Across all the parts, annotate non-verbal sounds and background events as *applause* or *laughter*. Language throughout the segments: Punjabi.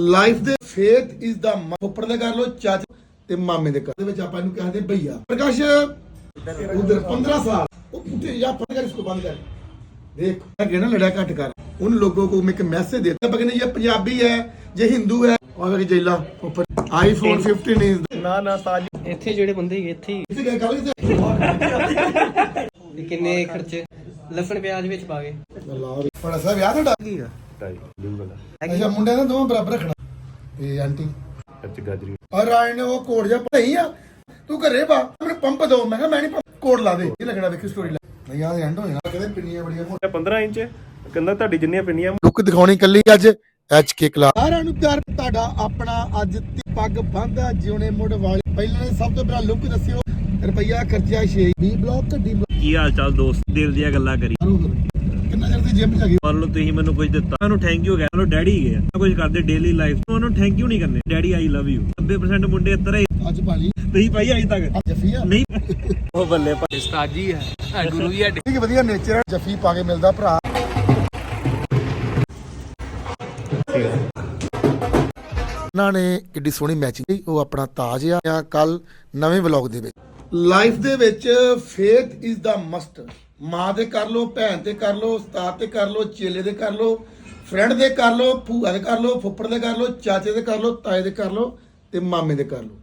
ਲਾਈਫ ਦੇ ਫੇਥ ਇਜ਼ ਦਾ ਉੱਪਰ ਦੇ ਕਰ ਲੋ ਚਾਚ ਤੇ ਮਾਮੇ ਦੇ ਘਰ ਦੇ ਵਿੱਚ ਆਪਾਂ ਇਹਨੂੰ ਕਹਿੰਦੇ ਭਈਆ ਪ੍ਰਕਾਸ਼ ਉਧਰ 15 साल ਉਹ ਪੁੱਤੇ ਜਾਂ ਪੜ ਕਰ ਇਸਕੋ ਬੰਦ ਕਰ देख मैं कहना लड़ा घट कर उन लोगों को मैं एक मैसेज देता बगने ये पंजाबी है ये हिंदू है और जेला ऊपर आईफोन 15 इज ਨਾ ਨਾ ਸਾਜ ਇੱਥੇ ਜਿਹੜੇ ਬੰਦੇ ਹੈਗੇ ਇੱਥੇ ਹੀ इसे क्या कल किसे ਵੀ ਕਿੰਨੇ ਖਰਚੇ ਲਸਣ ਪਿਆਜ਼ ਵਿੱਚ ਪਾ ਗਏ बड़ा सा ब्याह ਤੁਹਾਡਾ ਕੀ ਆ ਟਾਈ ਬਲੂ ਵਾਲਾ ਅੱਛਾ ਮੁੰਡਿਆਂ ਦਾ ਦੋਵਾਂ ਬਰਾਬਰ ਰੱਖਣਾ। ਇਹ ਆਂਟੀ। ਅੱਛ ਗਾਜਰੀ। ਔਰ ਰਾਜ ਨੇ ਉਹ ਕੋਡ ਜਿਹਾ ਪੜਾਈ ਆ। ਤੂੰ ਘਰੇ ਬਾ ਮੈਨੂੰ ਪੰਪ ਦੋ। ਮੈਂ ਕਿਹਾ ਮੈਂ ਨਹੀਂ ਕੋਡ ਲਾ ਦੇ। ਇਹ ਲੱਗਣਾ ਵੇਖੀ ਸਟੋਰੀ ਨਹੀਂ ਆ ਐਂਡ ਹੋ ਜਾਣਾ। ਕਹਿੰਦੇ ਪਿੰਨੀਆਂ ਬੜੀਆਂ ਮੋਟੀਆਂ। 15 ਇੰਚ ਕਹਿੰਦਾ ਤੁਹਾਡੀ ਜਿੰਨੀਆਂ ਪਿੰਨੀਆਂ ਲੁੱਕ ਦਿਖਾਉਣੀ ਕੱਲੀ ਅੱਜ ਐਚ ਕੇ ਕਲਾ ਸਾਰਿਆਂ ਨੂੰ ਪਿਆਰ ਤੁਹਾਡਾ ਆਪਣਾ ਅੱਜ ਤੀ ਪੱਗ ਬੰਦਾ ਜਿਉਣੇ ਮੁੜ ਵਾਲੀ। ਪਹਿਲਾਂ ਸਭ ਤੋਂ ਪਹਿਲਾਂ ਲੁੱਕ ਦੱਸਿਓ। ਰੁਪਈਆ ਖਰਚਿਆ 6 ਬੀ ਬਲੌਕ ਢੀ ਕੀ ਹਾਲ ਚਾਲ ਦੋਸਤ? ਦਿਲ ਦੀਆਂ ਗੱਲਾਂ ਕਰੀ। ਜਿਮ ਚ ਮੰਨ ਲਓ ਤੁਸੀਂ ਮੈਨੂੰ ਕੁਝ ਦਿੱਤਾ ਮੈਨੂੰ ਥੈਂਕ ਯੂ ਕਹਿ। ਲਓ ਡੈਡੀ ਗਏ ਆ ਕੁਝ ਕਰਦੇ ਡੇਲੀ ਲਾਈਫ ਤੋਂ ਉਹਨੂੰ ਥੈਂਕ ਯੂ ਨਹੀਂ ਕਰਨੇ। ਡੈਡੀ ਆਈ ਲਵ ਯੂ 90% ਮੁੰਡੇ ਇੱਧਰ ਹੀ ਅੱਜ ਭਾਲੀ ਤੁਸੀਂ ਭਾਈ ਅਜੇ ਤੱਕ? ਜੱਫੀ ਆ। ਨਹੀਂ। *laughs* ਉਹ ਬੱਲੇ ਭਾਈ। ਉਸਤਾਦੀ ਹੈ ਗੁਰੂ ਵੀ ਹੈ ਠੀਕ ਵਧੀਆ ਨੇਚਰ ਹੈ ਜੱਫੀ ਪਾ ਕੇ ਮਿਲਦਾ ਭਰਾ। ਉਹਨਾਂ ਨੇ ਕਿੱਡੀ ਸੋਹਣੀ ਮੈਚਿੰਗ ਉਹ ਆਪਣਾ ਤਾਜ ਆ। ਕੱਲ ਨਵੇਂ ਵਲੌਗ ਦੇ ਵਿੱਚ। ਲਾਈਫ ਦੇ ਵਿੱਚ ਫੇਥ ਇਜ਼ ਦਾ ਮਸਟ ਮਾਂ ਦੇ ਕਰ ਲੋ ਭੈਣ ਤੇ ਕਰ ਲੋ ਉਸਤਾਦ ਤੇ ਕਰ ਲੋ ਚੇਲੇ ਦੇ ਕਰ ਲੋ ਫਰੈਂਡ ਦੇ ਕਰ ਲੋ ਭੂਆ ਦੇ ਕਰ ਲੋ ਫੁੱਪੜ ਦੇ ਕਰ ਲੋ ਚਾਚੇ ਦੇ ਕਰ ਲੋ ਤਾਏ ਦੇ ਕਰ ਲੋ ਤੇ ਮਾਮੇ ਦੇ ਕਰ ਲੋ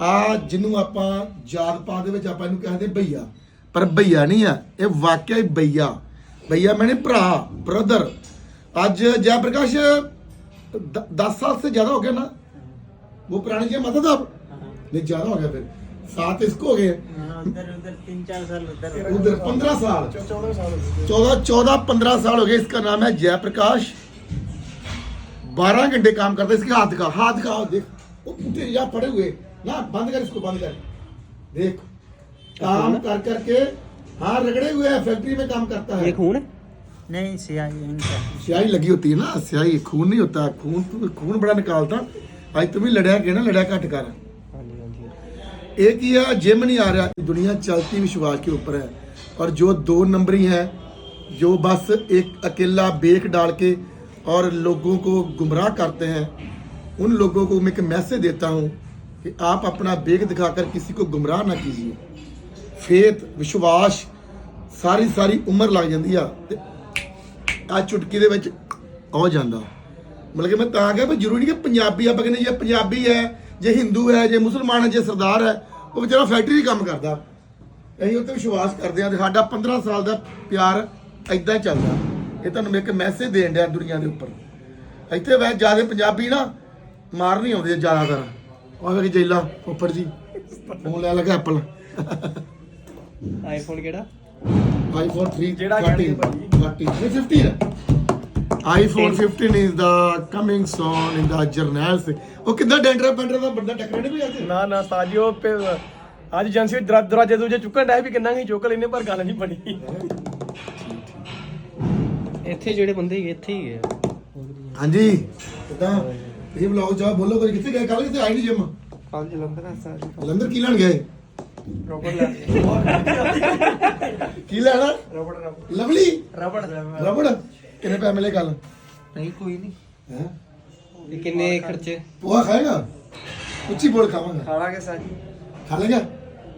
ਆ ਜਿਹਨੂੰ ਆਪਾਂ ਯਾਦ ਪਾ ਦੇ ਵਿੱਚ ਆਪਾਂ ਇਹਨੂੰ ਕਹਿੰਦੇ ਭਈਆ ਪਰ ਭਈਆ ਨਹੀਂ ਆ ਇਹ ਵਾਕਿਆ ਹੀ ਭਈਆ ਭਈਆ ਮੈਨੇ ਭਰਾ ਬ੍ਰਦਰ ਅੱਜ ਜੈ ਪ੍ਰਕਾਸ਼ 10 ਸਾਲ ਸੇ ਜ਼ਿਆਦਾ ਹੋ ਗਿਆ ਨਾ ਉਹ ਪੁਰਾਣੇ ਜੇ ਮਤਲਬ ਨਹੀਂ ਜ਼ਿਆਦਾ ਹੋ ਗਿਆ ਫਿਰ सात इसको हो गए। उधर पंद्रह साल। चौदह साल चौदह चौदह पंद्रह साल हो गए इसका नाम है जयप्रकाश। बारह घंटे काम करता है इसके हाथ का हाथ का देख। यहाँ पड़े हुए। ना बंद कर इसको बंद कर। देख काम अच्छा। कर करके हाँ रगड़े हुए है फैक्ट्री में काम करता है। खून नहीं सियाही स्याही लगी होती है ना सियाही खून नहीं होता खून खून बड़ा निकालता। आज तुम्हें लड़ाया गया ना लड़ाया घट कर ਹਾਂਜੀ ਹਾਂਜੀ एक ही है जिम नहीं आ रहा दुनिया चलती विश्वास के ऊपर है और जो दो नंबरी है जो बस एक अकेला बेक डाल के और लोगों को गुमराह करते हैं उन लोगों को मैं एक मैसेज देता हूं कि आप अपना बेक दिखाकर किसी को गुमराह ना कीजिए फेथ विश्वास ਸਾਰੀ ਸਾਰੀ ਉਮਰ ਲੱਗ ਜਾਂਦੀ ਆ ਤੇ ਆ ਚੁਟਕੀ ਦੇ ਵਿੱਚ ਹੋ ਜਾਂਦਾ ਮਤਲਬ ਕਿ ਮੈਂ ਤਾਂ ਕਿਹਾ ਵੀ ਜ਼ਰੂਰੀ ਨਹੀਂ ਕਿ ਪੰਜਾਬੀ ਆਪਾਂ ਕਹਿੰਦੇ ਜੇ ਪੰਜਾਬੀ ਹੈ ਜੇ ਹਿੰਦੂ ਹੈ ਜੇ ਮੁਸਲਮਾਨ ਹੈ ਜੇ ਸਰਦਾਰ ਹੈ ਉਹ ਵਿਚਾਰਾ ਫੈਕਟਰੀ 'ਚ ਕੰਮ ਕਰਦਾ। ਅਸੀਂ ਉਹ ਤੇ ਵਿਸ਼ਵਾਸ ਕਰਦੇ ਆ ਤੇ ਸਾਡਾ 15 ਸਾਲ ਦਾ ਪਿਆਰ ਐਦਾਂ ਹੀ ਚੱਲਦਾ। ਇਹ ਤੁਹਾਨੂੰ ਮੈਂ ਇੱਕ ਮੈਸੇਜ ਦੇਣ ਡਿਆ ਦੁਨੀਆ ਦੇ ਉੱਪਰ। ਇੱਥੇ ਵੈ ਜ਼ਿਆਦਾ ਪੰਜਾਬੀ ਨਾ ਮਾਰ ਨਹੀਂ ਆਉਂਦੇ ਜ਼ਿਆਦਾਤਰ। ਉਹ ਵੇਖ ਜੈਲਾ ਉੱਪਰ ਜੀ। ਫੋਨ ਲੈ ਲਗਾ ਐਪਲ ਆਈਫੋਨ ਕਿਹੜਾ? ਆਈਫੋਨ 3 ਜਿਹੜਾ 13 ਕਹਿੰਦੇ ਭਾਜੀ। 13 ਨਹੀਂ 15 ਹੈ। IPhone 15 is the coming soon in the general ਸੇ ਉਹ ਕਿੱਦਾਂ ਡੈਂਡਰਾ ਪੈਂਡਰਾ ਦਾ ਬੰਦਾ ਟੱਕਰੇ ਨਹੀਂ ਵੀ ਅੱਜ? ਨਾ ਨਾ ਸਾਜਿਓ ਫਿਰ ਅੱਜ ਏਜੰਸੀ ਵਿੱਚ ਦਰਾ- ਦਰਵਾਜ਼ੇ ਦੂਜੇ ਚੁੱਕਣ ਡਿਆ ਵੀ ਕਿੰਨਾ ਹੀ ਚੁੱਕ ਲੈਨੇ ਪਰ ਗੱਲ ਨਹੀਂ ਬਣੀ। ਇੱਥੇ ਜਿਹੜੇ ਬੰਦੇ ਹੈਗੇ ਇੱਥੇ ਹੀ ਹੈ ਹਾਂਜੀ। ਕਿੱਦਾਂ? ਇਹ ਵਲੌਗ ਜਾ ਬੋਲੋ ਕੋਈ ਕਿੱਥੇ ਗਏ? ਕੱਲ ਕਿਤੇ ਆਈ ਨਹੀਂ ਜਿਮ? ਕੱਲ ਜਲੰਧਰ ਆ ਸਾਰੀ। ਜਲੰਧਰ ਕੀ ਲੈਣ ਗਏ? ਰੋਬੜ ਲੈ ਕੀ ਲੈਣਾ? Rubber rubber. Lovely? Rubber. Rubber? ਕਿੰਨੇ ਪੈਸੇ ਮਿਲੇ ਕੱਲ ਨਹੀਂ ਕੋਈ ਨਹੀਂ। ਹੈ? ਵੀ ਕਿੰਨੇ ਖਰਚੇ ਪੋਹਾ ਖਾਏਗਾ? ਉੱਚੀ ਬੋਲ ਖਾਵਾਂਗਾ। ਖਾਲਾਂਗੇ ਸਾਜੀ ਖਾ ਲੇਗਾ?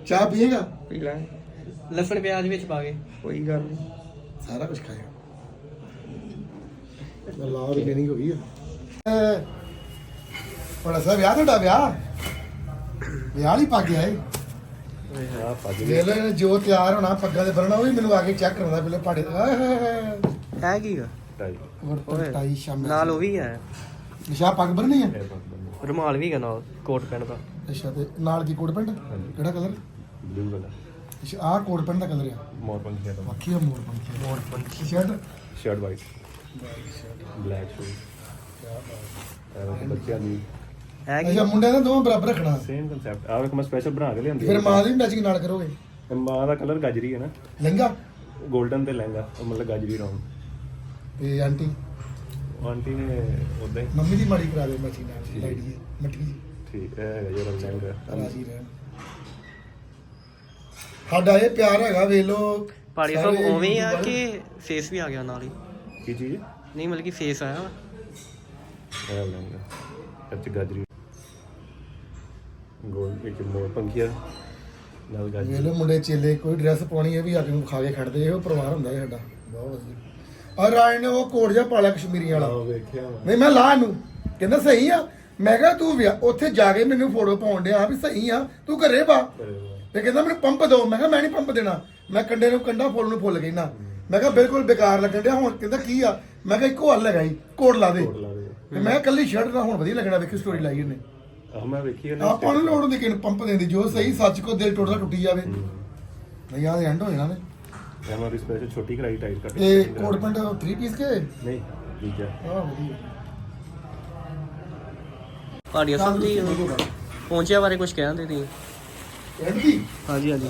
ਚਾਹ ਪੀਏਗਾ? ਪੀ ਲਾਂਗੇ। ਲਸਣ ਪਿਆਜ਼ ਵਿੱਚ ਪਾ ਗਏ ਕੋਈ ਗੱਲ ਨਹੀਂ। ਸਾਰਾ ਕੁਝ ਖਾਏਗਾ। ਅੱਲਾਹ ਦੀ ਟ੍ਰੇਨਿੰਗ ਹੋ ਗਈ ਹੈ ਬੜਾ ਸਾ ਵਿਆਹ ਤੁਹਾਡਾ ਵਿਆਹ? ਵਿਆਹ ਨਹੀਂ ਪਾ ਗਿਆ ਏ ਆ ਪੱਜ ਜੇ ਲੈ ਜੋ ਤਿਆਰ ਹੋਣਾ ਪੱਗਾਂ ਦੇ ਬੰਨਣਾ ਉਹ ਵੀ ਮੈਨੂੰ ਆ ਕੇ ਚੈੱਕ ਕਰਾਉਂਦਾ ਪਹਿਲੇ ਪਾੜੇ ਹਾਏ ਹਾਏ। ਹਾਏ ਹੈ ਕੀਗਾ ਟਾਈ ਹੋਰ ਟਾਈ ਸ਼ਾਮ ਨਾਲ ਉਹ ਵੀ ਹੈ। ਨਿਸ਼ਾ ਪੱਗ ਬੰਨਣੀ ਹੈ ਇਹ। ਰੁਮਾਲ ਵੀ ਹੈਗਾ ਨਾਲ ਕੋਟ ਪੈਂਟ ਦਾ। ਅੱਛਾ ਤੇ ਨਾਲ ਕੀ ਕੋਟ ਪੈਂਟ? ਕਿਹੜਾ ਕਲਰ? ਬਲੂ ਵਾਲਾ ਅੱਛਾ ਆਹ ਕੋਟ ਪੈਂਟ ਦਾ ਕਲਰ ਆ। ਮੋਰ ਪੰਖੀ ਦਾ ਬਾਕੀ ਆ ਮੋਰ ਪੰਖੀ। ਮੋਰ ਪੰਖੀ। Shirt? Shirt white. Black shoes. ਇਹ ਬੱਚਿਆਂ ਦੀ ਹੈ ਕੀ ਅੱਛਾ ਮੁੰਡਿਆਂ ਦਾ ਦੋਵਾਂ ਬਰਾਬਰ ਰੱਖਣਾ। ਸੇਮ ਕਨਸੈਪਟ ਆ ਵੇਖ ਮੈਂ ਸਪੈਸ਼ਲ ਬਣਾ ਕੇ ਲਿਆਂਦੀ ਫਿਰ ਮਾਂ ਦੀ ਮੈਚਿੰਗ ਨਾਲ ਕਰੋਗੇ? ਮਾਂ ਦਾ ਕਲਰ ਗਾਜਰੀ ਹੈ ਨਾ। ਲਹਿੰਗਾ? 골ਡਨ ਤੇ ਲਹਿੰਗਾ ਉਹ ਮਤਲਬ ਗਾਜਰੀ ਰੌਂਗ ਤੇ ਆਂਟੀ? ਆਂਟੀ ਨੇ ਉਦਾਂ ਹੀ। ਮੰਮੀ ਦੀ ਮਾੜੀ ਕਰਾ ਦੇ ਮੈਚਿੰਗ ਨਾਲ ਲਾਈਟ ਜੀ ਮੱਠੀ ਠੀਕ ਹੈ ਇਹ ਜਿਹੜਾ ਲਹਿੰਗਾ ਰਾਜੀ ਰਹਿਣ। ਸਾਡਾ ਇਹ ਪਿਆਰ ਹੈਗਾ ਵੇਖ ਲੋ ਪਾੜੀ ਸਾਹਿਬ ਉਵੇਂ ਆ ਕਿ ਫੇਸ ਵੀ ਆ ਗਿਆ ਨਾਲ ਹੀ? ਕੀ ਚੀਜ਼? ਨਹੀਂ ਮਤਲਬ ਕਿ ਫੇਸ ਆਇਆ ਇਹ ਲੰਗਾ ਕੱਚ ਗਾਜਰੀ। ਗੋਲ ਇੱਕ ਮੋਰ ਪੰਖੀਆ। ਨਾਲ ਗਾਜਰੀ। ਵੇਲੇ ਮੁੰਡੇ ਚੇਲੇ ਕੋਈ ਡਰੈਸ ਪਾਉਣੀ ਹੈ ਵੀ ਆ ਕੇ ਨੂੰ ਖਾ ਕੇ ਖੜਦੇ ਇਹੋ ਪਰਿਵਾਰ ਹੁੰਦਾ ਹੈ ਸਾਡਾ। ਬਹੁਤ ਵਧੀਆ। ਔਰ ਰਾਜ ਨੇ ਉਹ ਕੋਟ ਜਿਹਾ ਪਾਲਿਆ ਕਸ਼ਮੀਰੀ ਵਾਲਾ। ਵੇਖਿਆ। ਨਹੀਂ ਮੈਂ ਲਾ ਇਹਨੂੰ। ਕਹਿੰਦਾ ਸਹੀ ਆ। ਮੈਂ ਕਿਹਾ ਤੂੰ ਵੀ ਆ ਉੱਥੇ ਜਾ ਕੇ ਮੈਨੂੰ ਫੋਟੋ ਪਾਉਣ ਡਿਆ ਵੀ ਸਹੀ ਆ। ਤੂੰ ਘਰੇ ਪਾ ਤੇ ਕਹਿੰਦਾ ਮੈਨੂੰ ਪੰਪ ਦਿਓ ਮੈਂ ਕਿਹਾ ਮੈਂ ਨਹੀਂ ਪੰਪ ਦੇਣਾ। ਮੈਂ ਕੰਡੇ ਨੂੰ ਕੰਡਾ ਫੁੱਲ ਨੂੰ ਫੁੱਲ ਨਾ ਮੈਂ ਕਿਹਾ ਬਿਲਕੁਲ ਬੇਕਾਰ ਲੱਗਣ ਡਿਆ। ਹੁਣ ਕਹਿੰਦਾ ਕੀ ਆ? ਮੈਂ ਕਿਹਾ ਇੱਕੋ ਹੱਲ ਹੈਗਾ ਜੀ ਕੋਟ ਲਾ ਦੇ। ਦੇ। ਤੇ ਮੈਂ ਕੱਲੀ ਸ਼ਰਟ ਨਾਲ ਹੁਣ ਵਧੀਆ ਲੱਗਣਾ। ਵੇਖੀ ਸਟੋਰੀ ਲਾਈ ਇਹਨੇ। ਆਹ ਮੈਂ ਵੇਖੀ ਉਹਨੇ ਆਪਾਂ ਨੂੰ ਲੋੜ ਹੁੰਦੀ ਕਿ ਪੰਪ ਦੇਣ ਦੀ। ਜੋ ਸਹੀ ਸੱਚ ਕੋ ਦਿਲ ਟੁੱਟਦਾ ਟੁੱਟੀ ਜਾਵੇ। ਨਹੀਂ ਆ ਐਂਡ ਹੋ ਜਾਣਾ ਨੇ। ਵੀ ਸਪੈਸ਼ਲ ਛੋਟੀ ਕਰਾਈ ਟਾਈਟ ਕੱਟ ਇਹ ਕੋਟ ਪੈਂਟ 3 ਪੀਸ ਕੇ? ਨਹੀਂ ਦੂਜਾ। ਆ ਵਧੀਆ। ਭਾਟੀਆ ਸਾਹਿਬ ਜੀ ਪਹੁੰਚਿਆ ਬਾਰੇ ਕੁਝ ਕਹਿੰਦੇ ਤੁਸੀਂ? ਕਹਿੰਦੀ ਹਾਂਜੀ ਹਾਂਜੀ।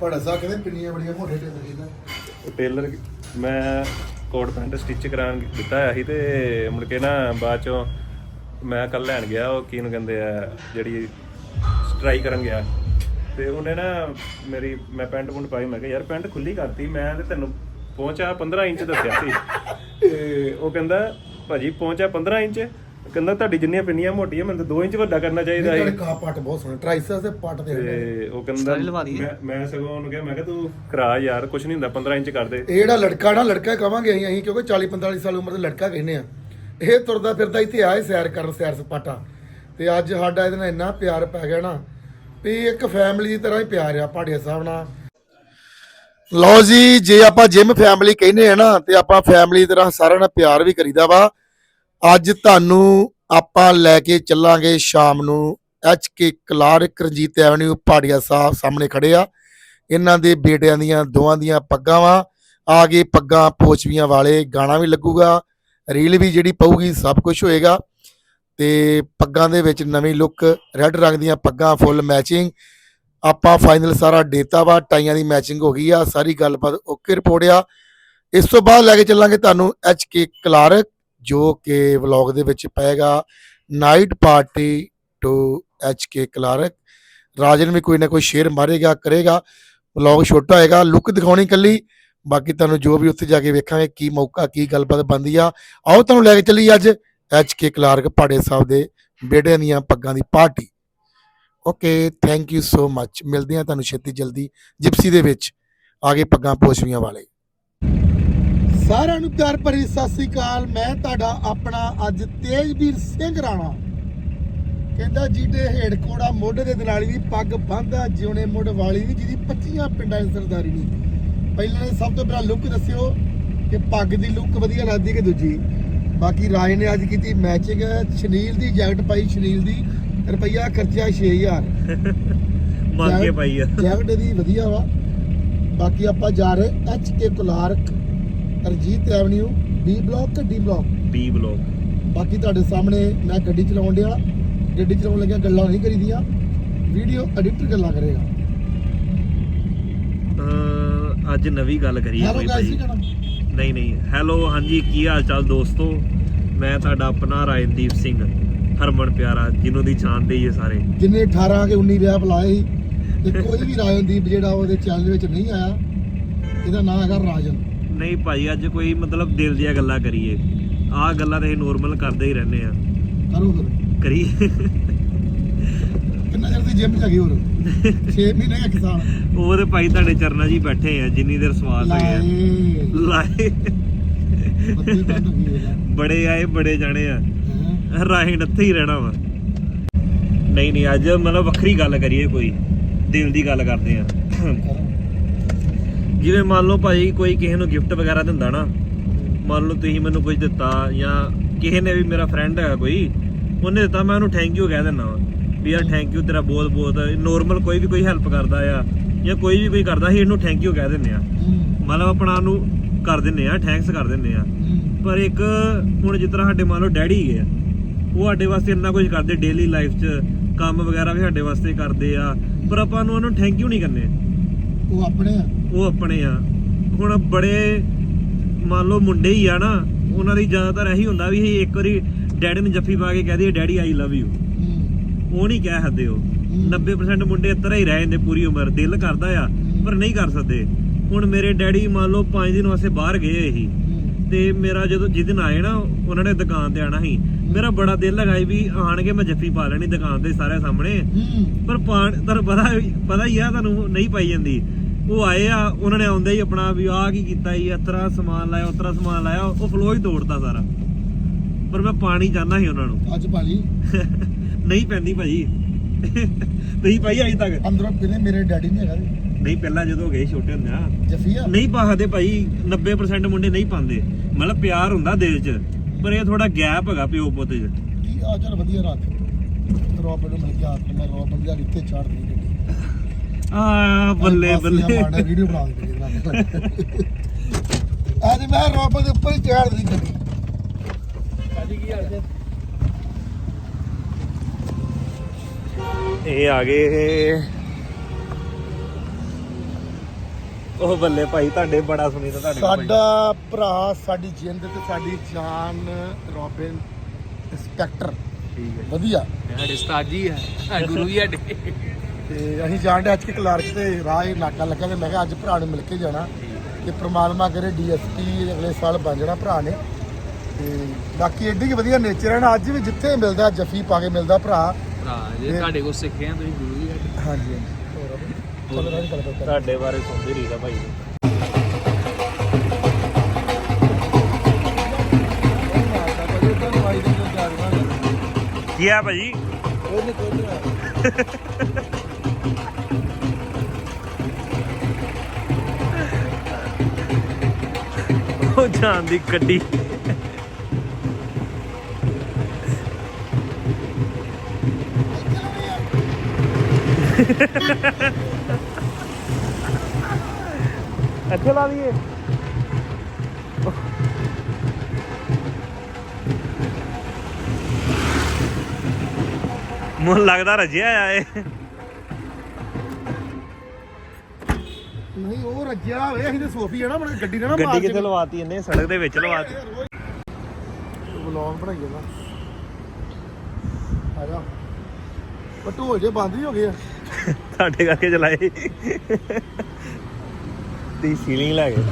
ਪੜਾ ਸਾ ਕਹਿੰਦੇ ਪਿੰਨੀਆਂ ਬੜੀਆਂ ਮੋਟੇ ਤੇ ਲੱਗੀਆਂ ਟੇਲਰ ਮੈਂ ਕੋਟ ਪੈਂਟ ਸਟਿਚ ਕਰਾਉਣ ਦਿੱਤਾ ਹੋਇਆ ਸੀ ਤੇ ਮੁੜ ਕੇ ਨਾ ਬਾਅਦ ਚੋਂ ਮੈਂ ਕੱਲ ਲੈਣ ਗਿਆ ਉਹ ਕੀ ਨੂੰ ਕਹਿੰਦੇ ਆ ਜਿਹੜੀ ਸਟ੍ਰਾਈ ਕਰਨ ਗਿਆ। ਤੇ ਉਹਨੇ ਨਾ ਮੇਰੀ ਮੈਂ ਪੈਂਟ ਪੁੰਟ ਪਾਈ ਮੈਂ ਕਿਹਾ ਯਾਰ ਪੈਂਟ ਖੁੱਲੀ ਕਰਤੀ ਮੈਂ ਤੇ ਤੈਨੂੰ ਪਹੁੰਚਾ 15 ਇੰਚ ਦੱਸਿਆ ਸੀ। ਤੇ ਉਹ ਕਹਿੰਦਾ ਭਾਜੀ ਪਹੁੰਚਾ 15 ਇੰਚ? ਕਹਿੰਦਾ ਤੁਹਾਡੀ ਜਿੰਨੀਆਂ ਪਿੰਨੀਆਂ ਮੋਟੀਆਂ ਮੈਨੂੰ ਤਾਂ 2 ਇੰਚ ਵੱਡਾ ਕਰਨਾ ਚਾਹੀਦਾ ਸੀ। ਕਾ ਪੱਟ ਬਹੁਤ ਸੋਹਣੇ ਟ੍ਰਾਈਸੈਪਸ ਦੇ ਪੱਟ ਦੇ ਤੇ ਉਹ ਕਹਿੰਦਾ। ਮੈਂ ਮੈਂ ਸਗੋਂ ਉਹਨੂੰ ਕਿਹਾ ਮੈਂ ਕਿਹਾ ਤੂੰ ਕਰਾ ਯਾਰ ਕੁਝ ਨਹੀਂ ਹੁੰਦਾ 15 ਇੰਚ ਕਰ ਦੇ। ਇਹ ਜਿਹੜਾ ਲੜਕਾ ਨਾ ਲੜਕਾ ਕਵਾਂਗੇ ਅਸੀਂ ਅਸੀਂ ਕਿਉਂਕਿ 40 45 ਸਾਲ ਉਮਰ ਦਾ ਲੜਕਾ ਕਹਿੰਦੇ ਆ। ਇਹ ਤੁਰਦਾ ਫਿਰਦਾ ਇੱਥੇ ਆਏ ਸੈਰ ਕਰਨ ਸੈਰ ਸਪਾਟਾ। ਤੇ ਅੱਜ ਸਾਡਾ ਇਹਦੇ ਨਾਲ ਇੰਨਾ ਪਿਆਰ ਪੈ ਗਿਆ ਨਾ ਵੀ ਇੱਕ ਫੈਮਿਲੀ ਦੀ ਤਰ੍ਹਾਂ ਹੀ ਪਿਆਰ ਆ ਪਾੜੀਆ ਸਾਹਿਬ ਨਾਲ। ਲਓ ਜੀ, ਜੇ ਆਪਾਂ ਜਿਮ ਫੈਮਿਲੀ ਕਹਿੰਦੇ ਆ ਨਾ, ਤੇ ਆਪਾਂ ਫੈਮਿਲੀ ਦੀ ਤਰ੍ਹਾਂ ਸਾਰਿਆਂ ਨਾਲ ਪਿਆਰ ਵੀ ਕਰੀਦਾ ਵਾ। ਅੱਜ ਤੁਹਾਨੂੰ ਆਪਾਂ ਲੈ ਕੇ ਚੱਲਾਂਗੇ ਸ਼ਾਮ ਨੂੰ H K Clark Ranjit avenue ਪਾੜੀਆ ਸਾਹਿਬ ਸਾਹਮਣੇ ਖੜੇ ਆ। ਇਹਨਾਂ ਦੇ ਬੇਟਿਆਂ ਦੀਆਂ, ਦੋਵਾਂ ਦੀਆਂ ਪੱਗਾਂ ਵਾ। ਆ ਗਏ ਪੱਗਾਂ ਪੋਚਵੀਆਂ ਵਾਲੇ, ਗਾਣਾ ਵੀ ਲੱਗੂਗਾ। ਰੀਲ ਵੀ ਜਿਹੜੀ ਪਊਗੀ, ਸਭ ਕੁਝ ਹੋਏਗਾ। ਤੇ ਪੱਗਾਂ ਦੇ ਵਿੱਚ ਨਵੀਂ ਲੁੱਕ ਰੈੱਡ ਰੰਗ ਦੀਆਂ ਪੱਗਾਂ ਫੁੱਲ ਮੈਚਿੰਗ ਆਪਾਂ ਫਾਈਨਲ ਸਾਰਾ ਡੇਤਾ ਵਾ, ਟਾਈਆਂ ਦੀ ਮੈਚਿੰਗ ਹੋ ਗਈ ਆ, ਸਾਰੀ ਗੱਲਬਾਤ ਓਕੇ ਰਿਪੋਰਟ ਆ। ਇਸ ਤੋਂ ਬਾਅਦ ਲੈ ਕੇ ਚੱਲਾਂਗੇ ਤੁਹਾਨੂੰ ਐਚ ਕੇ ਕਲਾਰਕ ਜੋ ਕਿ ਵਲੌਗ ਦੇ ਵਿੱਚ ਪਏਗਾ। Night party to H K Clark Rajan ਵੀ ਕੋਈ ਨਾ ਕੋਈ ਸ਼ੇਅਰ ਮਾਰੇਗਾ, ਕਰੇਗਾ। ਵਲੌਗ ਛੋਟਾ ਹੋਏਗਾ ਲੁੱਕ ਦਿਖਾਉਣੀ ਕੱਲੀ ਬਾਕੀ ਤੁਹਾਨੂੰ ਜੋ ਵੀ ਉੱਥੇ ਜਾ ਕੇ ਵੇਖਾਂਗੇ, ਕੀ ਮੌਕਾ, ਕੀ ਗੱਲਬਾਤ ਬਣਦੀ ਆ। ਆਓ ਤੁਹਾਨੂੰ ਲੈ ਕੇ ਚੱਲੀ ਅੱਜ ਐਚ ਕੇ ਕਲਾਰਕ ਪਾੜੇ ਸਾਹਿਬ ਦੇ ਬੇਟਿਆਂ ਦੀਆਂ ਪੱਗਾਂ ਦੀ party. Okay thank you so much ਮਿਲਦੇ ਆ ਤੁਹਾਨੂੰ ਛੇਤੀ ਜਲਦੀ ਜਿਪਸੀ ਦੇ ਵਿੱਚ। ਆਗੇ ਪੱਗਾਂ ਪੋਸ਼ਵੀਆਂ ਵਾਲੇ। ਸਾਰਿਆਂ ਨੂੰ ਪਿਆਰ ਭਰੀ ਸਤਿ ਸ੍ਰੀ ਅਕਾਲ। ਮੈਂ ਤੁਹਾਡਾ ਆਪਣਾ ਅੱਜ ਤੇਜਵੀਰ ਸਿੰਘ ਰਾਣਾ। ਕਹਿੰਦਾ ਜੀਡੇ ਹੇੜ ਕੋੜਾ ਮੋਢੇ ਦੇ ਦਲਾਲੀ ਦੀ ਪੱਗ ਬੰਦਾ ਜਿਉਣੇ ਮੁੱਢ ਵਾਲੀ ਦੀ, ਜਿਹਦੀ 25 ਪਿੰਡਾਂ ਦੀ ਸਰਦਾਰੀ ਨਹੀਂ। ਪਹਿਲਾਂ ਸਭ ਤੋਂ ਪਹਿਲਾਂ ਲੁੱਕ ਦੱਸਿਓ ਕਿ ਪੱਗ ਦੀ ਲੁੱਕ ਵਧੀਆ ਲੱਗਦੀ ਕਿ ਦੂਜੀ? ਬਾਕੀ ਰਾਜ ਨੇ ਅੱਜ ਕੀਤੀ ਮੈਚਿੰਗ ਸ਼ਨੀਲ ਦੀ ਜੈਕਟ ਪਾਈ ਸ਼ਨੀਲ ਦੀ ਰੁਪਈਆ ਖਰਚਿਆ 6000 *laughs* ਮੰਗ ਕੇ ਪਾਈ ਆ। ਜੈਕਟ ਦੀ ਵਧੀਆ ਵਾ। ਬਾਕੀ ਆਪਾਂ ਜਾ ਰਹੇ H K Clark Arjit avenue B block ਤੇ ਡੀ ਬਲਾਕ ਬੀ ਬਲੌਗ ਬਾਕੀ ਤੁਹਾਡੇ ਸਾਹਮਣੇ ਮੈਂ ਗੱਡੀ ਚਲਾਉਣ ਡਿਆ। ਗੱਡੀ ਚਲਾਉਣ ਲੱਗਿਆ ਗੱਲਾਂ ਨਹੀਂ ਕਰੀਦੀਆਂ। ਵੀਡੀਓ ਐਡੀਟਰ ਗੱਲਾਂ ਕਰੇਗਾ। ਅੱਜ ਨਵੀਂ ਗੱਲ ਕਰੀਏ ਹੈਲੋ ਕੋਈ ਭਾਈ। ਨਹੀਂ ਨਹੀਂ। ਹੈਲੋ ਹਾਂਜੀ ਕੀ ਹਾਲ ਚਾਲ ਦੋਸਤੋ? ਮੈਂ ਤੁਹਾਡਾ ਆਪਣਾ ਰਾਜਨਦੀਪ ਸਿੰਘ ਹਰਮਨ ਪਿਆਰਾ ਜਿਹਨੂੰ ਦੀ ਜਾਣਦੇ ਹੀ ਸਾਰੇ। ਜਿੰਨੇ 18 ਕੇ 19 ਵਿਆਹ ਬੁਲਾਏ ਸੀ ਤੇ ਕੋਈ ਵੀ ਰਾਜਨਦੀਪ ਜਿਹੜਾ ਉਹਦੇ ਚੈਨਲ ਵਿੱਚ ਨਹੀਂ ਆਇਆ ਇਹਦਾ ਨਾਮ ਹੈਗਾ ਰਾਜਨ। ਨਹੀਂ ਭਾਈ ਅੱਜ ਕੋਈ ਮਤਲਬ ਦਿਲ ਦੀਆਂ ਗੱਲਾਂ ਕਰੀਏ। ਆਹ ਗੱਲਾਂ ਤਾਂ ਨੋਰਮਲ ਕਰਦੇ ਹੀ ਰਹਿੰਦੇ ਆ ਕਰੋ ਫਿਰ। ਕਰੀਏ। ਜਿਮ ਚ ਹੈਗੀ ਹੋਰ। 6 ਮਹੀਨੇ ਇੱਕ ਸਾਲ। ਉਹ ਤੇ ਭਾਈ ਤੁਹਾਡੇ ਚਰਨਾਂ ਹੀ ਬੈਠੇ ਆ ਜਿੰਨੀ ਦੇਰ ਸਵਾਸ ਲਾਏ। ਲਾਏ। ਬੱਤੀ ਬੰਦ ਹੋ ਗਈ ਹੈ। ਬੜੇ ਆਏ ਬੜੇ ਜਾਣੇ ਆ। ਰਾਹੀਂ ਇੱਥੇ ਹੀ ਰਹਿਣਾ ਵਾ। ਨਹੀਂ ਨਹੀਂ ਅੱਜ ਮਤਲਬ ਵੱਖਰੀ ਗੱਲ ਕਰੀਏ ਕੋਈ। ਦਿਲ ਦੀ ਗੱਲ ਕਰਦੇ ਆ। ਜਿਵੇਂ ਮੰਨ ਲਓ ਭਾਈ ਕੋਈ ਕਿਸੇ ਨੂੰ ਗਿਫਟ ਵਗੈਰਾ ਦਿੰਦਾ ਨਾ ਮੰਨ ਲਓ ਤੁਸੀਂ ਮੈਨੂੰ ਕੁਝ ਦਿੱਤਾ ਜਾਂ ਕਿਸੇ ਨੇ ਵੀ ਮੇਰਾ ਫਰੈਂਡ ਹੈਗਾ ਕੋਈ ਉਹਨੇ ਦਿੱਤਾ ਮੈਂ ਉਹਨੂੰ ਥੈਂਕ ਯੂ ਕਹਿ ਦਿੰਦਾ ਵਾ। ਵੀ ਯਾਰ ਥੈਂਕ ਯੂ ਤੇਰਾ ਬਹੁਤ ਬਹੁਤ ਨੋਰਮਲ ਕੋਈ ਵੀ ਕੋਈ ਹੈਲਪ ਕਰਦਾ ਆ ਜਾਂ ਕੋਈ ਵੀ ਕੋਈ ਕਰਦਾ ਸੀ ਇਹਨੂੰ ਥੈਂਕ ਯੂ ਕਹਿ ਦਿੰਦੇ ਆ। ਮਤਲਬ ਆਪਣਾ ਨੂੰ ਕਰ ਦਿੰਦੇ ਆ ਥੈਂਕਸ ਕਰ ਦਿੰਦੇ ਆ। ਪਰ ਇੱਕ ਹੁਣ ਜਿਸ ਤਰ੍ਹਾਂ ਸਾਡੇ ਮੰਨ ਲਓ ਡੈਡੀ ਗਏ ਆ ਉਹ ਸਾਡੇ ਵਾਸਤੇ ਇੰਨਾ ਕੁਝ ਕਰਦੇ ਡੇਲੀ ਲਾਈਫ 'ਚ ਕੰਮ ਵਗੈਰਾ ਵੀ ਸਾਡੇ ਵਾਸਤੇ ਕਰਦੇ ਆ ਪਰ ਆਪਾਂ ਨੂੰ ਉਹਨੂੰ ਥੈਂਕ ਯੂ ਨਹੀਂ ਕਰਨੇ। ਉਹ ਆਪਣੇ ਆ। ਉਹ ਆਪਣੇ ਆ। ਹੁਣ ਬੜੇ ਮੰਨ ਲਓ ਮੁੰਡੇ ਹੀ ਆ ਨਾ ਉਹਨਾਂ ਦੀ ਜ਼ਿਆਦਾਤਰ ਇਹੀ ਹੁੰਦਾ ਵੀ ਇੱਕ ਵਾਰੀ ਡੈਡੀ ਨੂੰ ਜੱਫੀ ਪਾ ਕੇ ਕਹਿ ਦਈਏ ਡੈਡੀ ਆਈ ਲਵ ਯੂ ਉਹ ਨਹੀਂ ਕਹਿ ਸਕਦੇ ਉਹ। 90% ਮੁੰਡੇ ਇਸ ਤਰ੍ਹਾਂ ਹੀ ਰਹਿ ਜਾਂਦੇ ਪੂਰੀ ਉਮਰ ਦਿਲ ਕਰਦਾ ਆ ਪਰ ਨਹੀਂ ਕਰ ਸਕਦੇ। ਹੁਣ ਮੇਰੇ ਡੈਡੀ ਮੰਨ ਲਓ 5 ਦਿਨ ਵਾਸਤੇ ਬਾਹਰ ਗਏ ਹੋਏ ਸੀ। ਹੂੰ। ਤੇ ਮੇਰਾ ਜਦੋਂ ਜਿਸ ਦਿਨ ਆਏ ਨਾ ਉਹਨਾਂ ਨੇ ਦੁਕਾਨ ਤੇ ਆਣਾ ਸੀ। ਮੇਰਾ ਬੜਾ ਦਿਲ ਲਗਾਈ ਵੀ ਆਣਗੇ ਮੈਂ ਜੱਫੀ ਪਾ ਲੈਣੀ ਦੁਕਾਨ ਤੇ ਸਾਰੇ ਸਾਹਮਣੇ। ਪਰ ਪਾਣ ਤੁਹਾਨੂੰ ਪਤਾ ਪਤਾ ਹੀ ਆ ਤੁਹਾਨੂੰ ਨਹੀਂ ਪਾਈ ਜਾਂਦੀ। ਉਹ ਆਏ ਆ ਉਹਨਾਂ ਨੇ ਆਉਂਦੇ ਹੀ ਆਪਣਾ ਵੀ ਆਹ ਕੀ ਕੀਤਾ ਹੀ ਇਤਰਾ ਸਮਾਨ ਲਾਇਆ ਉਤਰਾ ਸਮਾਨ ਲਾਇਆ ਉਹ ਫਲੋ ਹੀ ਤੋੜਤਾ ਸਾਰਾ। ਪਰ ਮੈਂ ਪਾਣੀ ਚਾਹਨਾ ਸੀ ਉਹਨਾਂ ਨੂੰ। ਅੱਜ ਭਾਜੀ *laughs* ਨਹੀਂ ਪੈਂਦੀ ਭਾਜੀ ਨਹੀਂ ਪਾਈ ਅਜੇ ਤੱਕ। ਅੰਦਰੋਂ ਕਿਨੇ ਮੇਰੇ ਡੈਡੀ ਨਹੀਂ ਹੈਗਾ ਜੀ। ਨਹੀਂ ਪਹਿਲਾਂ ਜਦੋਂ ਗਏ ਛੋਟੇ ਹੁੰਦੇ ਆ। ਜਫੀਆ? ਨਹੀਂ ਪਾਹਦੇ ਭਾਈ 90% ਮੁੰਡੇ ਨਹੀਂ ਪਾਉਂਦੇ। ਮਤਲਬ ਪਿਆਰ ਹੁੰਦਾ ਦਿਲ 'ਚ ਪਰ ਇਹ ਥੋੜਾ ਗੈਪ ਹੈਗਾ ਪਿਓ ਪੁੱਤ 'ਚ। ਕੀ ਆ ਚਲ ਵਧੀਆ ਰੱਖ। ਰੋਬਟ ਨੂੰ ਮਿਲ ਗਿਆ ਮੈਂ ਰੋਬਟ ਦੀ ਇੱਥੇ ਚਾੜ ਦਿੱਤੀ। ਗੱਡੀ ਆ ਬੱਲੇ ਬੱਲੇ। ਮਾੜਾ ਵੀਡੀਓ ਬਣਾ ਦਿੱਤੀ ਅੱਜ ਮੈਂ ਰੋਬਟ ਦੇ ਉੱਪਰ ਹੀ ਚਾੜ ਦਿੱਤੀ। ਗੱਡੀ ਸਾਜੀ ਕੀ ਹਾਲ ਇਹ ਆ ਗਏ ਉਹ ਬੱਲੇ ਭਾਈ ਤੁਹਾਡੇ ਬੜਾ ਸੁਣੀ ਤਾਂ ਤੁਹਾਡੇ ਕੋਲ ਭਾਈ। ਸਾਡਾ ਭਰਾ ਸਾਡੀ ਜਿੰਦ ਤੇ ਸਾਡੀ ਜਾਨ ਰੋਬਿਨ ਇੰਸਪੈਕਟਰ। ਠੀਕ ਹੈ ਵਧੀਆ। ਸਾਡੇ ਉਸਤਾਦ ਜੀ ਹੈ ਗੁਰੂ ਜੀ ਸਾਡੇ। ਤੇ ਅਸੀਂ ਜਾਣ ਦੇ ਅੱਜ ਕੇ ਕਲਾਰਕ ਤੇ ਰਾਹ ਇਹ ਨਾਕਾ ਲੱਗਾ ਤੇ ਮੈਂ ਕਿਹਾ ਅੱਜ ਭਰਾ ਨੂੰ ਮਿਲ ਕੇ ਜਾਣਾ। ਤੇ ਪ੍ਰਮਾਤਮਾ ਕਰੇ ਡੀਐਸਪੀ ਅਗਲੇ ਸਾਲ ਬਣ ਜਾਣਾ ਭਰਾ ਨੇ। ਤੇ ਬਾਕੀ ਐਡੀ ਕੀ ਵਧੀਆ ਨੇਚਰ ਹੈ ਨਾ ਅੱਜ ਵੀ ਜਿੱਥੇ ਮਿਲਦਾ ਜੱਫੀ ਪਾ ਕੇ ਮਿਲਦਾ ਭਰਾ। ਜੇ ਤੁਹਾਡੇ ਕੋਲ ਸਿੱਖੇ ਆ ਤੁਸੀਂ ਗੁਰੂ ਜੀ ਸਾਡੇ ਹਾਂਜੀ ਹਾਂਜੀ। ਹੋਰ ਅਭੀ? ਚਲੋ ਰਾਜੀ ਗੱਲ ਕਰ ਤੁਹਾਡੇ ਬਾਰੇ ਸੁਣਦੇ ਰਹੀਦਾ ਭਾਈ। ਕੀ ਆ ਭਾਜੀ ਉਹ ਜਾਨ ਦੀ ਗੱਡੀ ਇੱਥੇ ਲਾ ਲਈਏ। ਮੈਨੂੰ ਲੱਗਦਾ ਰਜਿਆ ਆ ਇਹ। ਨਹੀਂ ਉਹ ਰੱਜਿਆ ਹੋਵੇ ਅਸੀਂ ਤੇ ਸੋਫੀ ਹੈ ਨਾ ਮਨ ਗੱਡੀ ਨਾ ਨਾ ਗੱਡੀ ਕਿੱਥੇ ਲਵਾਤੀ ਇਹਨੇ? ਸੜਕ ਦੇ ਵਿੱਚ ਲਵਾਤੀ। ਬਲੌਗ ਬਣਾਈਏ ਨਾ ਆ ਜਾ। ਢੋਲ ਜੇ ਬੰਦ ਹੀ ਹੋ ਗਏ ਆ। ਤੁਹਾਡੇ ਕਰਕੇ ਚਲਾਏ। ਦੀ ਸੀਲਿੰਗ ਲੈ ਗਏ।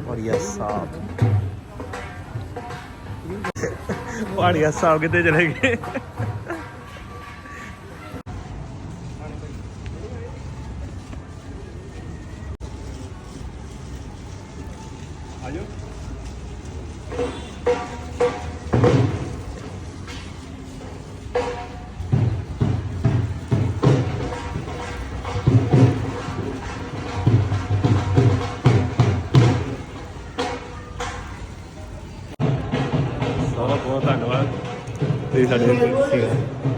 ਬੜੀਆ ਸਾਫ਼। ਬੜੀਆ ਸਾਫ਼ ਕਿਤੇ ਚਲੇ ਗਏ? ਤੁਸੀਂ ਸਾਡੇ ਸੀਗਾ ਹਾਂਜੀ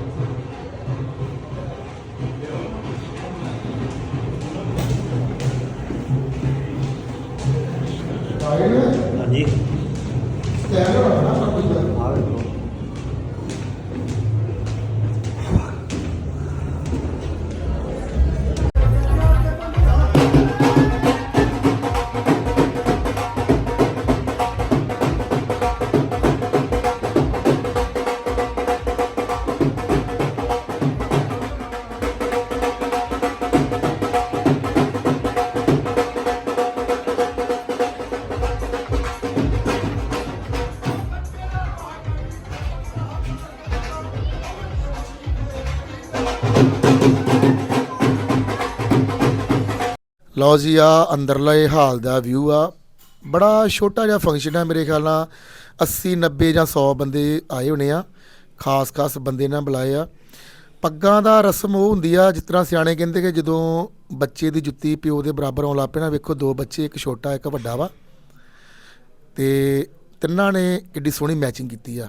ਲਓ ਜੀ ਆ ਅੰਦਰਲਾ ਹਾਲ ਦਾ ਵਿਊ ਆ। ਬੜਾ ਛੋਟਾ ਜਿਹਾ ਫੰਕਸ਼ਨ ਹੈ ਮੇਰੇ ਖਿਆਲ ਨਾਲ। 80 90 ਜਾਂ 100 ਬੰਦੇ ਆਏ ਹੋਣੇ ਆ। ਖਾਸ ਖਾਸ ਬੰਦੇ ਨਾਲ ਬੁਲਾਏ ਆ। ਪੱਗਾਂ ਦਾ ਰਸਮ ਉਹ ਹੁੰਦੀ ਆ, ਜਿਸ ਤਰ੍ਹਾਂ ਸਿਆਣੇ ਕਹਿੰਦੇ ਕਿ ਜਦੋਂ ਬੱਚੇ ਦੀ ਜੁੱਤੀ ਪਿਓ ਦੇ ਬਰਾਬਰ ਆਉਣ ਲੱਗ ਪਏ ਨਾ, ਵੇਖੋ ਦੋ ਬੱਚੇ, ਇੱਕ ਛੋਟਾ, ਇੱਕ ਵੱਡਾ ਵਾ। ਤੇ ਤਿੰਨਾਂ ਨੇ ਕਿੱਡੀ ਸੋਹਣੀ ਮੈਚਿੰਗ ਕੀਤੀ ਆ।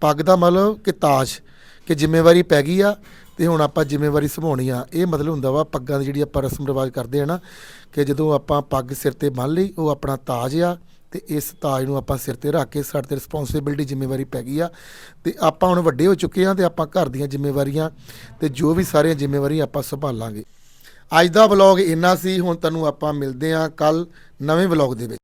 ਪੱਗ ਦਾ ਮਤਲਬ ਕਿ ਤਾਜ ਕਿ ਜ਼ਿੰਮੇਵਾਰੀ ਪੈ ਗਈ ਆ ਤੇ ਹੁਣ ਆਪਾਂ ਜ਼ਿੰਮੇਵਾਰੀ ਸੰਭਾਉਣੀ ਆ। ਇਹ ਮਤਲਬ ਹੁੰਦਾ ਵਾ ਪੱਗਾਂ ਦੀ ਜਿਹੜੀ ਆਪਾਂ ਰਸਮ ਰਿਵਾਜ ਕਰਦੇ ਆ ਨਾ, ਕਿ ਜਦੋਂ ਆਪਾਂ ਪੱਗ ਸਿਰ ਤੇ ਬੰਨ ਲਈ, ਉਹ ਆਪਣਾ ਤਾਜ ਆ ਤੇ ਇਸ ਤਾਜ ਨੂੰ ਆਪਾਂ ਸਿਰ ਤੇ ਰੱਖ ਕੇ ਸਾਡੇ ਤੇ ਰਿਸਪੌਂਸਿਬਿਲਟੀ ਜ਼ਿੰਮੇਵਾਰੀ ਪੈ ਗਈ ਆ। ਤੇ ਆਪਾਂ ਹੁਣ ਵੱਡੇ ਹੋ ਚੁੱਕੇ ਆ ਤੇ ਆਪਾਂ ਘਰ ਦੀਆਂ ਜ਼ਿੰਮੇਵਾਰੀਆਂ ਤੇ ਜੋ ਵੀ ਸਾਰੀਆਂ ਜ਼ਿੰਮੇਵਾਰੀਆਂ ਆਪਾਂ ਸੰਭਾਲਾਂਗੇ। ਅੱਜ ਦਾ ਵਲੌਗ ਇੰਨਾ ਸੀ, ਹੁਣ ਤੁਹਾਨੂੰ ਆਪਾਂ ਮਿਲਦੇ ਆ ਕੱਲ ਨਵੇਂ ਵਲੌਗ ਦੇ ਵਿੱਚ।